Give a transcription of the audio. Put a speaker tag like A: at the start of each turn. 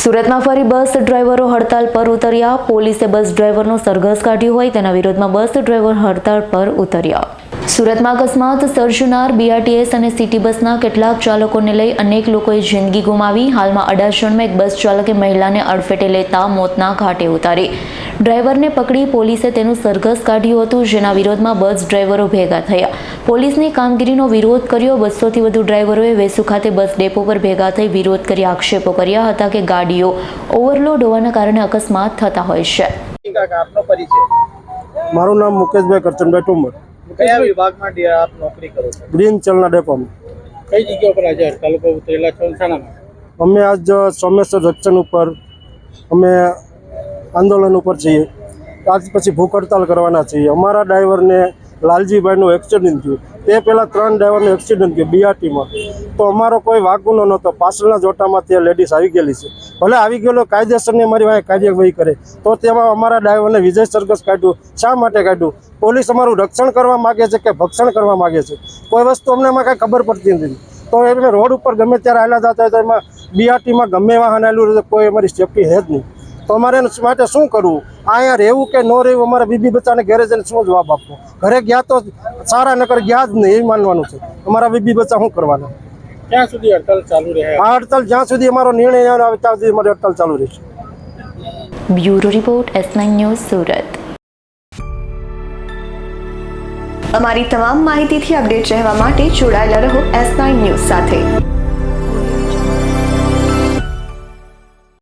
A: સુરતમાં ફરી બસ ડ્રાઈવરો હડતાલ પર ઉતર્યા. પોલીસે બસ ડ્રાઈવરનો સરઘસ કાઢ્યો હોય તેના વિરોધમાં બસ ડ્રાઈવર હડતાલ પર ઉતર્યા. સુરતમાં અકસ્માત સર્જનાર બીઆરટીએસ અને સિટી બસના કેટલાક ચાલકોને લઈ અનેક લોકોએ જિંદગી ગુમાવી. હાલમાં અડાજણમાં એક બસ ચાલકે મહિલાને અડફેટે લેતા મોતના ઘાટે ઉતારી. ડ્રાઈવરને પકડી પોલીસે તેનું સરઘસ કાઢ્યું હતું જેના વિરોધમાં બસ ડ્રાઈવરો ભેગા થયા. પોલીસની કામગીરીનો વિરોધ કર્યો બસોથી વધુ ડ્રાઈવરોએ વેસુ ખાતે બસ ડેપો પર ભેગા થઈ વિરોધ કરી આક્ષેપો કર્યા હતા કે ગાડીઓ ઓવરલોડ હોવાના કારણે અકસ્માત થતા હોય છે.
B: કાકા આપનો પરિચય.
C: મારું નામ મુકેશભાઈ કરચનભાઈ ટુમર
B: કયા વિભાગમાં આપ નોકરી કરો છો?
C: ગ્રીન ચલના ડેપોમાં
B: કઈ જગ્યા પર આજે હડતાલ ઉપર ઉતરેલા છો
C: અમે આજ સોમેશ્વર જંકશન ઉપર અમે આંદોલન ઉપર છીએ. આજ પછી ભૂખ હડતાલ કરવાના છીએ. અમારા ડ્રાઈવરને લાલજીભાઈનું એક્સિડન્ટ થયું. તે પહેલાં ત્રણ ડ્રાઈવરનું એક્સિડન્ટ થયું બીઆરટીમાં. તો અમારો કોઈ વાગુનો નહોતો. પાછળના જોટામાં તે લેડીઝ આવી ગયેલી છે. ભલે આવી ગયેલો કાયદેસરની અમારી વાંહે કાર્યવાહી કરે, તો તેમાં અમારા ડ્રાઈવરને વિજય સરઘસ કાઢ્યું. શા માટે કાઢ્યું? પોલીસ અમારું રક્ષણ કરવા માગે છે કે ભક્ષણ કરવા માગે છે? કોઈ વસ્તુ અમને એમાં કાંઈ ખબર પડતી નથી. તો એમને રોડ ઉપર ગમે ત્યારે આવેલા જતા હોય તો એમાં બીઆરટીમાં ગમે વાહન આવેલું કોઈ અમારી સેફટી હે જ નહીં. તો અમારે એના માટે શું કરવું? અહીંયા રહેવું કે ન રહેવું અમારા બીબી બચ્ચાને ઘરે જઈને શું જવાબ આપવો? ઘરે ગયા તો સારા નકર ગયા જ નહીં એ માનવાનું છે. અમારા બીબી બચ્ચા શું કરવાના?
B: ક્યાં સુધી હડતાલ ચાલુ રહે?
C: આ હડતાલ જ્યાં સુધી અમારો નિર્ણય આવે ત્યાં સુધી અમારી હડતાલ ચાલુ રહેશે.
A: Bureau report S news Surat.
D: અમારી તમામ માહિતીથી અપડેટ રહેવા માટે જોડાયેલા રહો એસ ન્યૂઝ સાથે.